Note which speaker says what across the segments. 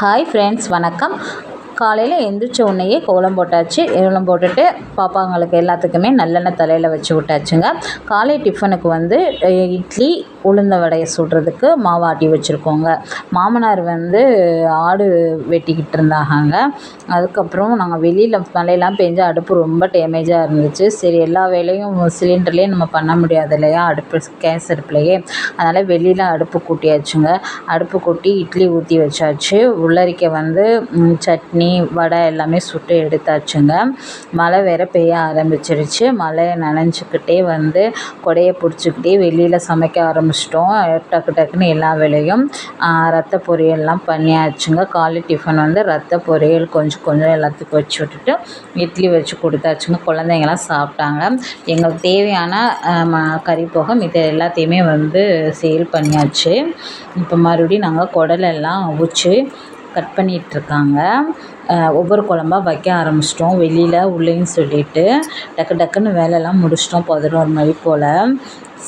Speaker 1: Hi friends வணக்கம். காலையில் எந்திரிச்ச உடனேயே கோலம் போட்டாச்சு. கோலம் போட்டுட்டு பாப்பாங்களுக்கு எல்லாத்துக்குமே நல்லெண்ணெய் தலையில் வச்சு விட்டாச்சுங்க. காலை டிஃபனுக்கு வந்து இட்லி உளுந்த வடையை சுடுறதுக்கு மாவாட்டி வச்சுருக்கோங்க. மாமனார் வந்து ஆடு வெட்டிக்கிட்டு இருந்தாங்க அதுக்கப்புறம் நாங்கள் வெளியில் மழையெல்லாம் பெஞ்சு அடுப்பு ரொம்ப டேமேஜாக இருந்துச்சு. சரி எல்லா வேலையும் சிலிண்டர்லேயே நம்ம பண்ண முடியாது இல்லையா? அடுப்பு கேஸ் அடுப்புலையே. அதனால் வெளியில் அடுப்பு கூட்டியாச்சுங்க. அடுப்பு கூட்டி இட்லி ஊற்றி வச்சாச்சு. உள்ளரிக்க வந்து சட்னி வடை எல்லாமே சுட்டு எடுத்தாச்சுங்க. மழை வேற பெய்ய ஆரம்பிச்சிருச்சு. மழையை நனைஞ்சிக்கிட்டே வந்து கொடையை பிடிச்சிக்கிட்டே வெளியில் சமைக்க முடிச்சிட்டோம் டக்கு டக்குன்னு எல்லா வேலையும் ரத்த பொரியல்லாம் பண்ணியாச்சுங்க. காலை டிஃபன் வந்து ரத்த பொரியல் கொஞ்சம் கொஞ்சம் எல்லாத்துக்கும் வச்சு விட்டுட்டு இட்லி வச்சு கொடுத்தாச்சுங்க. குழந்தைங்களாம் சாப்பிட்டாங்க. எங்களுக்கு தேவையான ம- கறி போக மித்த எல்லாத்தையுமே வந்து சேல் பண்ணியாச்சு. இப்போ மறுபடியும் நாங்கள் குடலெல்லாம் அவிச்சு கட் பண்ணிகிட்ருக்காங்க. ஒவ்வொரு குழம்பா வைக்க ஆரம்பிச்சிட்டோம். வெளியில் உள்ளேன்னு சொல்லிட்டு டக்கு டக்குன்னு வேலையெல்லாம் முடிச்சிட்டோம் பதினோரு மணி போல்.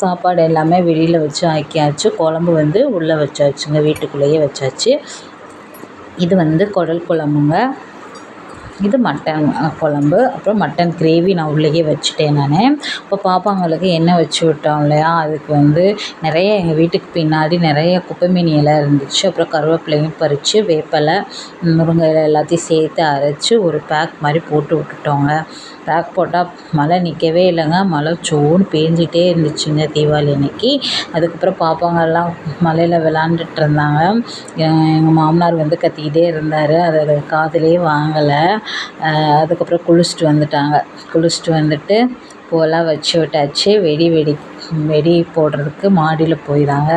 Speaker 1: சாப்பாடு எல்லாமே வெளியில் வச்சு ஆக்கியாச்சு. குழம்பு வந்து உள்ளே வச்சாச்சுங்க வீட்டுக்குள்ளேயே வச்சாச்சு. இது வந்து குடல் குழம்புங்க. இது மட்டன் குழம்பு. அப்புறம் மட்டன் கிரேவி நான் உள்ளேயே வச்சுட்டேன் நான். இப்போ பாப்பாங்களுக்கு எண்ணெய் வச்சு விட்டோம் இல்லையா? அதுக்கு வந்து நிறைய எங்கள் வீட்டுக்கு பின்னாடி நிறைய குப்பைமேனி இலை இருந்துச்சு. அப்புறம் கருவேப்பிலையும் பறித்து வேப்பலை முருங்கை இலை எல்லாத்தையும் சேர்த்து அரைச்சி ஒரு பேக் மாதிரி போட்டு விட்டுட்டோங்க. பேக் போட்டால் மழை நிற்கவே இல்லைங்க. மழை சோன்னு பேஞ்சிட்டே இருந்துச்சுங்க தீபாவளி அன்னைக்கு. அதுக்கப்புறம் பாப்பாங்கெல்லாம் மலையில் மழையில் விளாண்டுட்டு இருந்தாங்க. எங்கள் மாமனார் வந்து கத்திக்கிட்டே இருந்தார். அதை காதலே வாங்கலை. அதுக்கப்புறம் குளிச்சுட்டு வந்துட்டாங்க. குளிச்சுட்டு வந்துட்டு பூவெல்லாம் வச்சு விட்டாச்சு. வெடி வெடி வெடி போடுறதுக்கு மாடியில் போயிடாங்க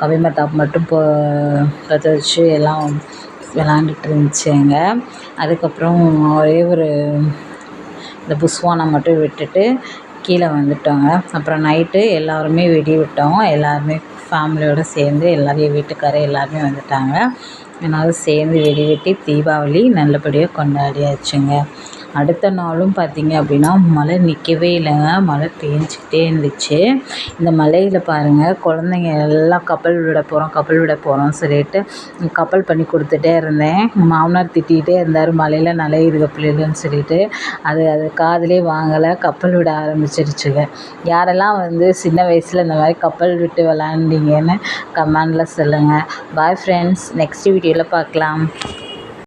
Speaker 1: கவிமத்தாப் மட்டும் போ பற்ற வச்சு எல்லாம் விளாண்டுட்டு இருந்துச்சுங்க அதுக்கப்புறம் ஒரே ஒரு இந்த புஸ்வானம் மட்டும் விட்டுட்டு கீழே வந்துட்டோங்க. அப்புறம் நைட்டு எல்லாருமே வெடி விட்டோம். எல்லாருமே ஃபேமிலியோடு சேர்ந்து எல்லாரையும் வீட்டுக்காரர் எல்லாருமே வந்துட்டாங்க. எல்லோரும் சேர்ந்து வெடி வெட்டி தீபாவளி நல்லபடியாக கொண்டாடியாச்சுங்க. அடுத்த நாளும் பார்த்திங்க அப்படின்னா மழை நிற்கவே இல்லைங்க. மழை பேஞ்சிக்கிட்டே இருந்துச்சு. இந்த மழையில் பாருங்கள் குழந்தைங்க எல்லாம் கப்பல் விட போகிறோம் கப்பல் விட போகிறோம் சொல்லிட்டு கப்பல் பண்ணி கொடுத்துட்டே இருந்தேன். மாமனார் திட்டிகிட்டே இருந்தார் மழையில் நனையுதுக பிள்ளைகள்னு சொல்லிட்டு. அது அது காதலே வாங்கலை கப்பல் விட ஆரம்பிச்சிருச்சுங்க. யாரெல்லாம் வந்து சின்ன வயசில் இந்த மாதிரி கப்பல் விட்டு விளாண்டீங்கன்னு கமெண்டில் சொல்லுங்கள் பாய் ஃப்ரெண்ட்ஸ் நெக்ஸ்ட் வீடியோவில் பார்க்கலாம்.